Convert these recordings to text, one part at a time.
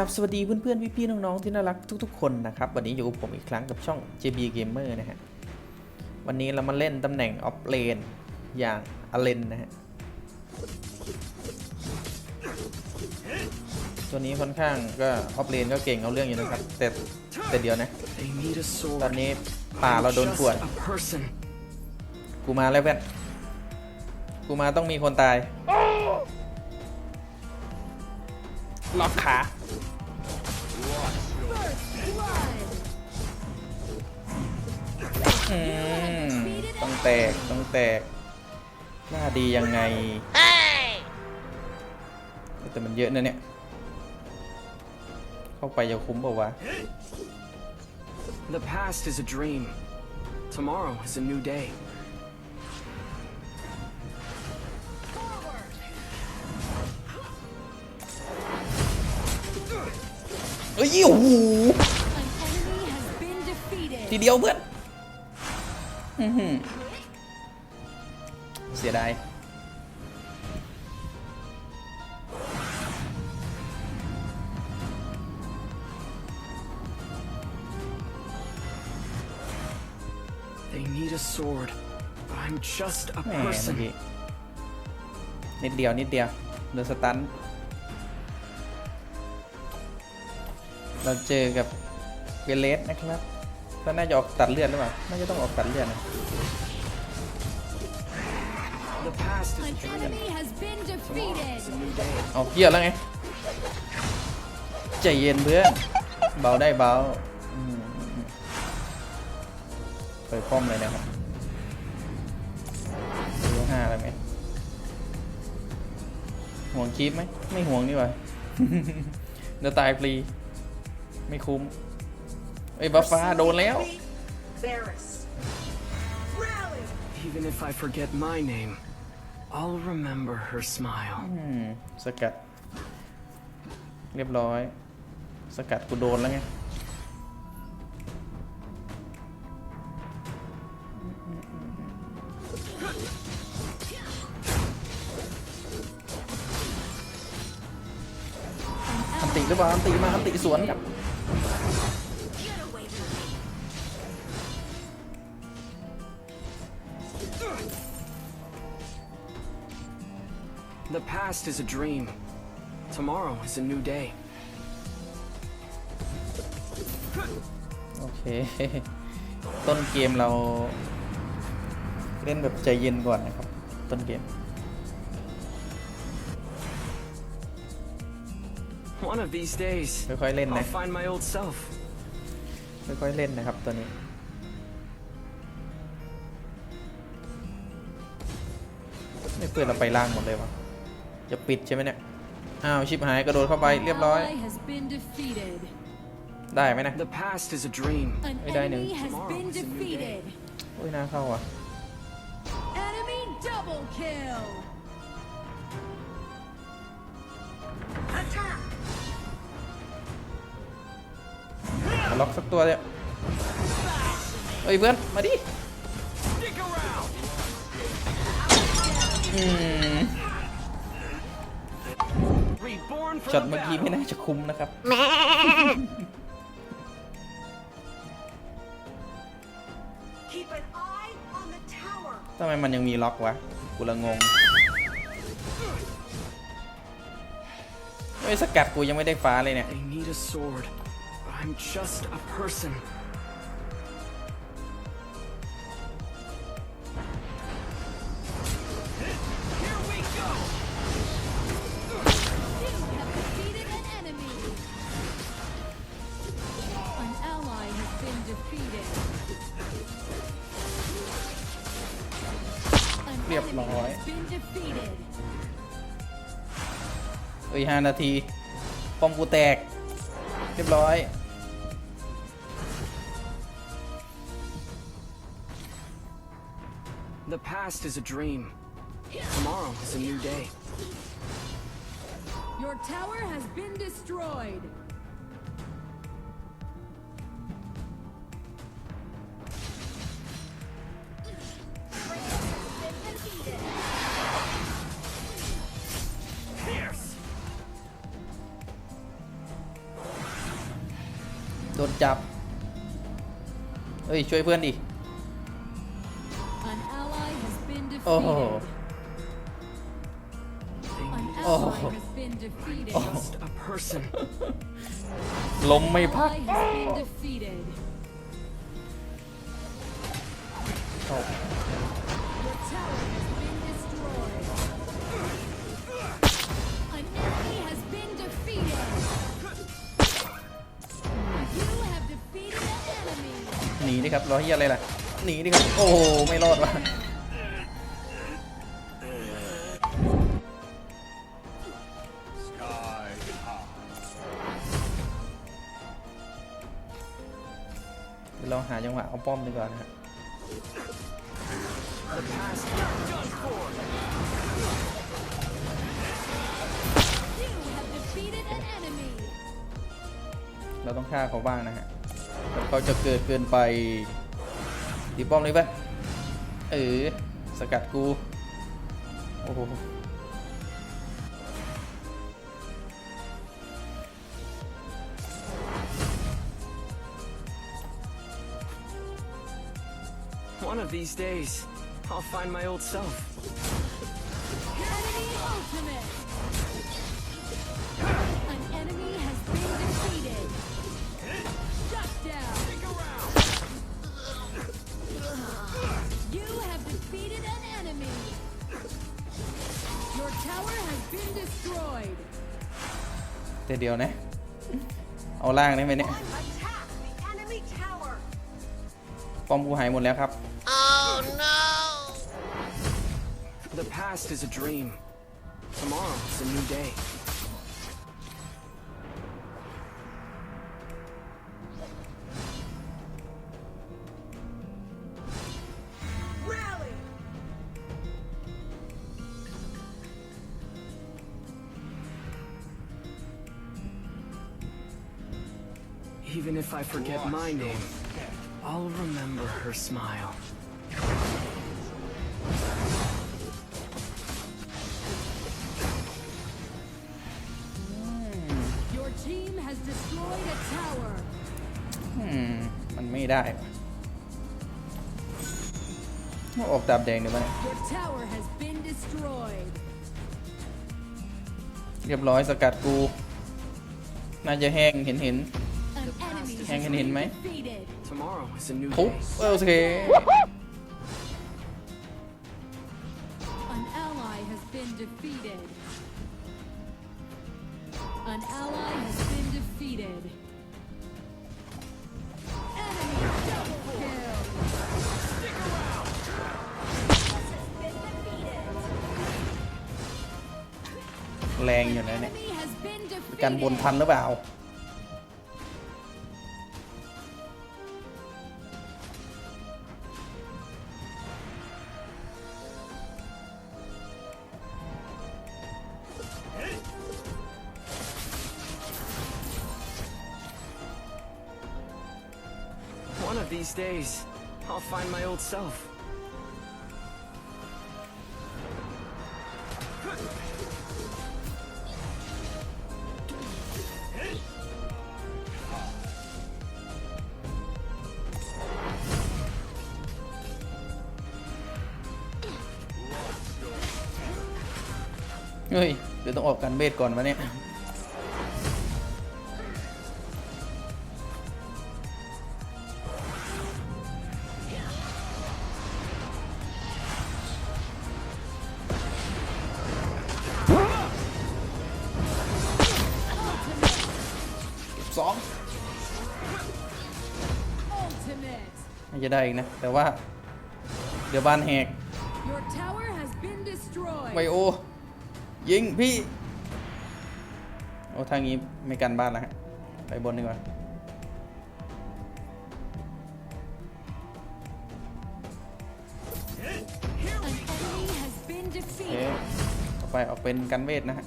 ราบสวัสดีเพื่อนๆ พี่ๆ น้องๆ ที่น่ารักทุกๆ คนนะครับ วันนี้อยู่กับผมอีกครั้งกับช่อง JB Gamer นะฮะ วันนี้เรามาเล่นตำแหน่งออฟเลนอย่างอเลนนะฮะ ตัวนี้ค่อนข้างก็ออฟเลนก็เก่งเอาเรื่องอยู่นะครับ แต่แต่เดียวนะ ตอนนี้ป่าเราโดน I'm ปวด กูมาแล้วเพื่อนกูมาต้องมีคนตาย ล็อกขา อืมต้องแตก ต้องแตก หน้าดียังไง แต่มันเยอะนะเนี่ย เข้าไปจะคุ้มเปล่าวะ The past is a dream. Tomorrow is a new day. โอ้โห An enemy has been defeated. ทีเดียวเพื่อนอื้อหือเสียดาย They need a sword. But I'm just a แหมเมื่อ person. กี้นิดเดียว นิดเดียวโดนสตัน เราเจอกับเวเลสนะครับก็น่าจะออกตัดเลือดหรือเปล่า น่าจะต้องออกตัดเลือดนะ The past is An a dream. enemy has been defeated. It's a new day. เอาเกี่ยวแล้วไง ใจเย็นเพื่อน เบาได้เบาอืมเปิดป้อมเลยนะครับดูห้าอะไรไหมห่วงคลิปไหม ไม่ห่วงนี่หว่าเดี๋ยวตายฟรี ไม่คุ้มเอ้ยบัฟฟ้าโดนแล้ว Varys. Rally! Even if I forget my name, I'll remember her smile. อืมสกัด เรียบร้อย สกัดกูโดนแล้วไงอันติหรือเปล่าอันติมาอันติสวนกับ past is a dream. Tomorrow is a new day. โอเค ต้นเกมเรา เล่นแบบใจเย็นก่อนนะครับ ต้นเกม One of these days, ค่อยๆเล่นนะ I'll find my old self. ค่อยๆเล่นนะครับตัวนี้ ไม่เพื่อนเราไปล่างหมดเลยวะ จะปิดใช่ไหมเนี่ย อ้าว ชิบหายกระโดดเข้าไปเรียบร้อย Ally has been defeated. ได้ไหมนะ The past is a dream. An Hey, Dino. enemy has Tomorrow been is a new day. defeated. โอ้ยน่าเข้าอะ Enemy double kill. Attack! มาล็อกสักตัวเนี่ยเฮ้ยเพื่อน มาดิ Stick around! อืม Reborn for ช็อต the เมื่อกี้ battle. ไม่น่าจะคุ้มนะครับ Keep an eye on the tower! ทำไมมันยังมีล็อกวะ กูละงงเฮ้ยสกัดกูยังไม่ได้ฟ้าเลยเนี่ย เรียบ enemy ร้อย has been defeated. เอ้ยห้านาทีป้อมกูแตก เรียบร้อย The past is a dream. Tomorrow is a new day. Your tower has been destroyed. จับ เฮ้ย ช่วยเพื่อนดิ An ally has been defeated. Oh. An Oh. ally has been defeated. Just a person. ล้มไม่พัก Ally has นีดิครับรอเฮียอะไรล่ะหนีดิครับโอ้ไม่รอดว่ะเราหาจังหวะเอาป้อมดีกว่านะครับเราต้องฆ่าเขาบ้างนะฮะ เขาจะเกิดเกินไปตีป้อมเลยปะเออสกัดกู โอ้โห One of these days, I'll find my old self. Enemy ultimate. แต่เดียวนะ เอาล่างได้ไหมเนี่ย Attack the enemy tower! ป้อมกูหายหมดแล้วครับ The past is a dream. Tomorrow is a new day. Even if I forget my name, I'll remember her smile. Your team has destroyed a tower. อืม มันไม่ได้ว่ะเอาออกดาบแดงเดี๋ยวมันย Your tower has been destroyed. เรียบร้อยสกัดกู น่าจะแห้งเห็นเห็น An enemy has Hang in been in, mate. defeated. Tomorrow is a new ทุบ day. เออโอเค An ally has been defeated. An ally has been defeated. Enemy double kill. Been defeated! แรงอยู่นะเนี่ย Enemy has been defeated. กันบนทันหรือเปล่า days, I'll find my old self. Ui, เฮ้ย เดี๋ยวต้องออกกันเบสก่อนวะเนี่ย สอง Ultimate. น่าจะได้อีกนะ แต่ว่า เดี๋ยวบ้านแหก Your tower has been destroyed. ไวโอ ยิงพี่ โอ้ทางนี้ไม่กันบ้านแล้วฮะ ไปบนดีกว่า An enemy has been โอเค defeated. ต่อไปออกเป็นกันเวทนะฮะ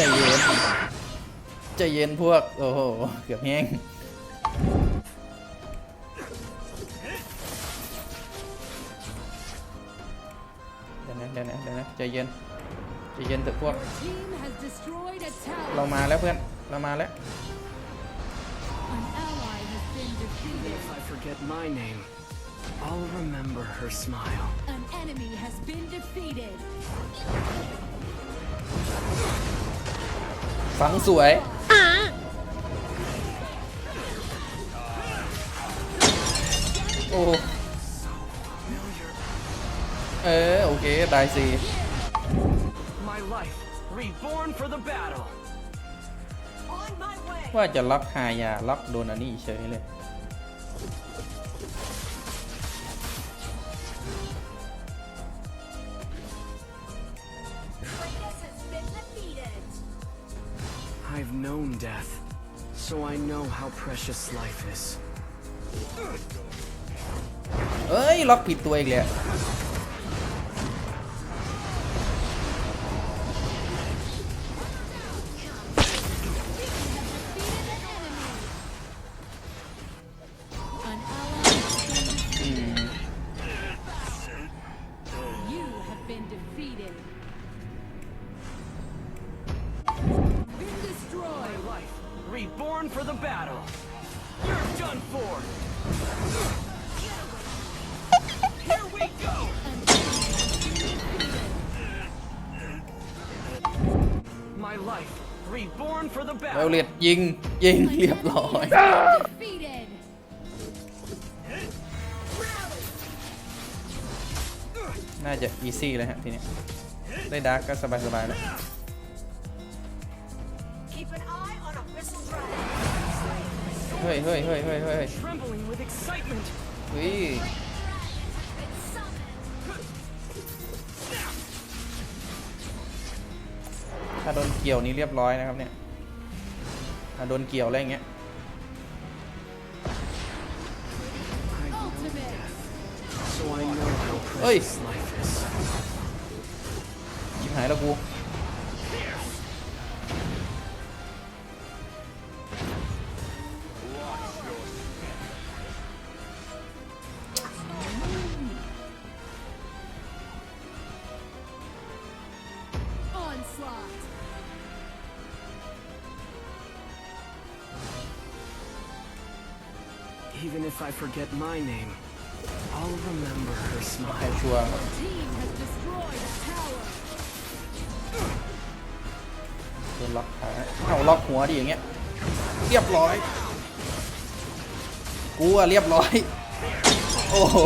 ใจเย็น ใจเย็นพวก โอ้โห เกือบแห้งเดี๋ยวนะเดี๋ยวนะเดี๋ยวนะใจเย็น ใจเย็นเถอะพวก Team has destroyed a เรา tower. มาแล้วเพื่อน เรามาแล้ว An ally has been defeated. If I forget my name, I'll remember her smile. An enemy has been defeated. ฝังสวย โอ้เออโอเคได้สิ My life, reborn for the battle. On my way. ว่าจะล็อกหายาล็อกโดนอันนี้เฉยเลย known death, so I know how precious life is. เอ้ย ล็อกผิดตัวอีกแล้ว An ally has been defeated. You have been defeated. for the battle. You're done for. Here we go. An enemy has been defeated. My life, reborn for the เรา battle. เลียดยิง ยิง An เรียบ enemy ร้อย has been defeated. น่าจะอีซี่เลยฮะทีเนี้ยได้ดาร์กก็สบายๆแล้ว เฮ้ยเฮ้ยเฮ้ยเฮ้ยเฮ้ย Trembling with excitement. เฮ้ย Been summoned. ถ้าโดนเกี่ยวนี้เรียบร้อยนะครับเนี่ยถ้าโดนเกี่ยวอะไรอย่างเงี้ย Ultimate. So I know how Oi. precious life is. ชิบหายแล้วกู forget my name, I'll remember her smile. ชัวร์ Team has destroyed a tower. โดนล็อกขาเอาล็อกหัวดิอย่างเงี้ย เรียบร้อย กูอะเรียบร้อย โอ้โห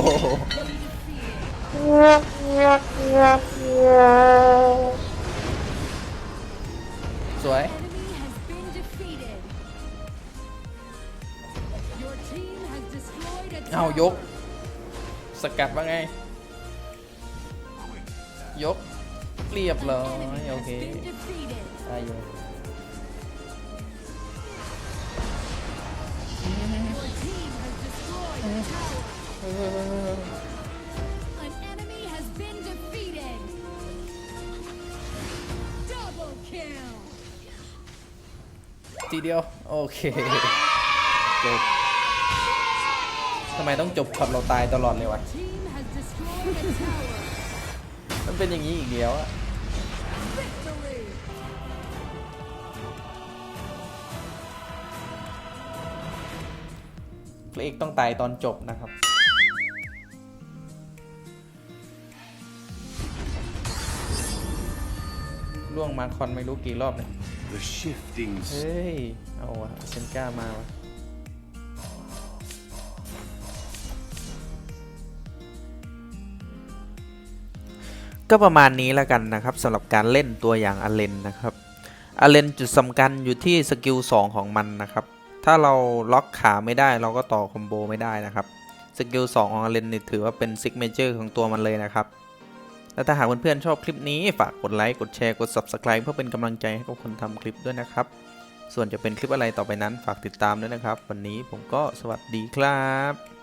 สวย เอายก สกัดว่าไง ยกเรียบร้อยโอเคได้ยู่ทีเดียว โอเคจบ ทำไมต้องจบช็อตเราตายตลอดเลยวะ Team has destroyed a tower. มันเป็นอย่างนี้อีกเดียวอะ Victory. พระเอกต้องตายตอนจบนะครับ ล่วงมาคอนไม่รู้กี่รอบเลย The shifting เฮ้ย เอาวะเซนก้ามาวะ ก็ประมาณนี้แล้วกันนะครับสำหรับการเล่นตัวอย่างอเลนนะครับอเลนจุดสำคัญอยู่ที่สกิล2ของมันนะครับ ถ้าเราล็อกขาไม่ได้เราก็ต่อคอมโบไม่ได้นะครับสกิล2ของอเลนนี่ถือว่าเป็นซิกเมเจอร์ของตัวมันเลยนะครับแล้วถ้าหากเพื่อนๆชอบคลิปนี้ฝากกดไลค์กดแชร์กด Subscribe เพื่อเป็นกำลังใจให้กับคนทำคลิปด้วยนะครับ ส่วนจะเป็นคลิปอะไรต่อไปนั้นฝากติดตามด้วยนะครับ วันนี้ผมก็สวัสดีครับ